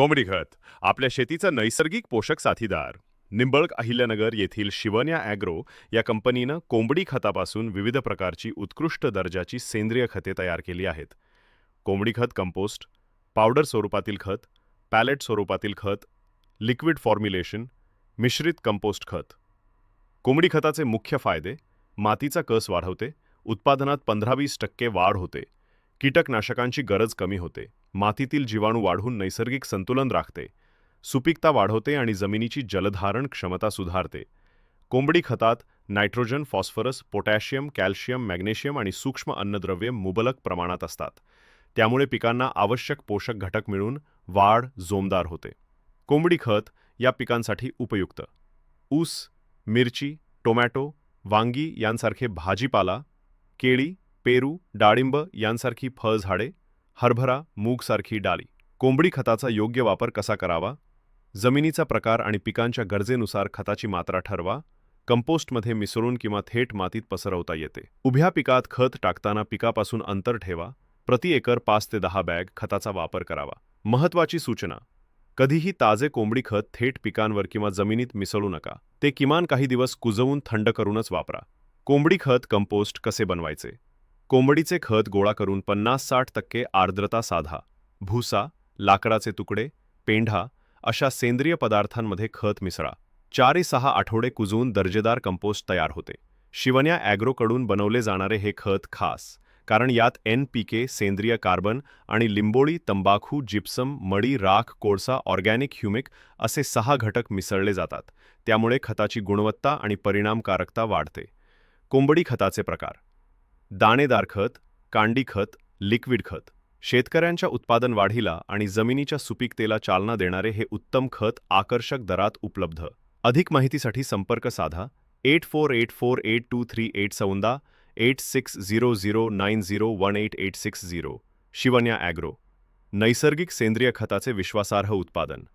कोंबडी खत आपल्या शेतीचा नैसर्गिक पोषक साथीदार. निंबळक अहिल्यानगर येथील शिवन्या ॲग्रो या कंपनीनं कोंबडी खतापासून विविध प्रकारची उत्कृष्ट दर्जाची सेंद्रिय खते तयार केली आहेत. कोंबडी खत कंपोस्ट पावडर स्वरूपातील खत पॅलेट स्वरूपातील खत लिक्विड फॉर्म्युलेशन मिश्रित कंपोस्ट खत. कोंबडी खताचे मुख्य फायदे मातीचा कस वाढवते उत्पादनात पंधरा वीस टक्के वाढ होते कीटकनाशकांची गरज कमी होते. मातीतील जीवाणू वाढून नैसर्गिक संतुलन राखते. सुपीकता वाढवते आणि जमिनीची जलधारण क्षमता सुधारते. कोंबडी खतात nitrogen phosphorus potassium calcium magnesium आणि सूक्ष्म अन्नद्रव्ये मुबलक प्रमाणात असतात. त्यामुळे पिकांना आवश्यक पोषक घटक मिळून वाढ जोमदार होते. कोंबडी खत या पिकांसाठी उपयुक्त. ऊस मिरची टोमॅटो वांगी यांसारखे भाजीपाला केळी पेरू डाळिंब यांसारखी फळझाडे हरभरा मूगसारखी डाळी कोंबडी खताचा योग्य वापर कसा करावा? जमिनीचा प्रकार आणि पिकांच्या गरजेनुसार खताची मात्रा ठरवा. कंपोस्टमध्ये मिसळून किंवा थेट मातीत पसरवता येते. उभ्या पिकात खत टाकताना पिकापासून अंतर ठेवा. प्रति एकर पाच ते दहा बॅग खताचा वापर करावा. महत्वाची सूचना. कधीही ताजे कोंबडी खत थेट पिकांवर किंवा जमिनीत मिसळू नका. ते किमान काही दिवस कुजवून थंड करूनच वापरा. कोंबडी खत कंपोस्ट कसे बनवायचे? कोंबडीचे खत गोळा करून पन्नास साठ टक्के आर्द्रता साधा. भुसा लाकडाचे तुकडे पेंढा अशा सेंद्रिय पदार्थांमध्ये खत मिसळा. चारी सहा आठवडे कुजून दर्जेदार कंपोस्ट तयार होते. शिवन्या ॲग्रोकडून बनवले जाणारे हे खत खास कारण यात एन पी के सेंद्रिय कार्बन आणि लिंबोळी तंबाखू जिप्सम मडी राख कोळसा ऑर्गॅनिक ह्युमिक असे सहा घटक मिसळले जातात. त्यामुळे खताची गुणवत्ता आणि परिणामकारकता वाढते. कोंबडी खताचे प्रकार दाणेदार खत कांडी खत लिक्विड खत. शेतकऱ्यांच्या उत्पादन वाढीला आणि जमिनीच्या सुपीकतेला चालना देणारे हे उत्तम खत आकर्षक दरात उपलब्ध. अधिक माहितीसाठी संपर्क साधा. Eight four eight four eight two three eight सौंदा. Eight six zero zero nine zero one eight eight six zero. Shivanya agro. नैसर्गिक सेंद्रिय खताचे विश्वासार्ह उत्पादन.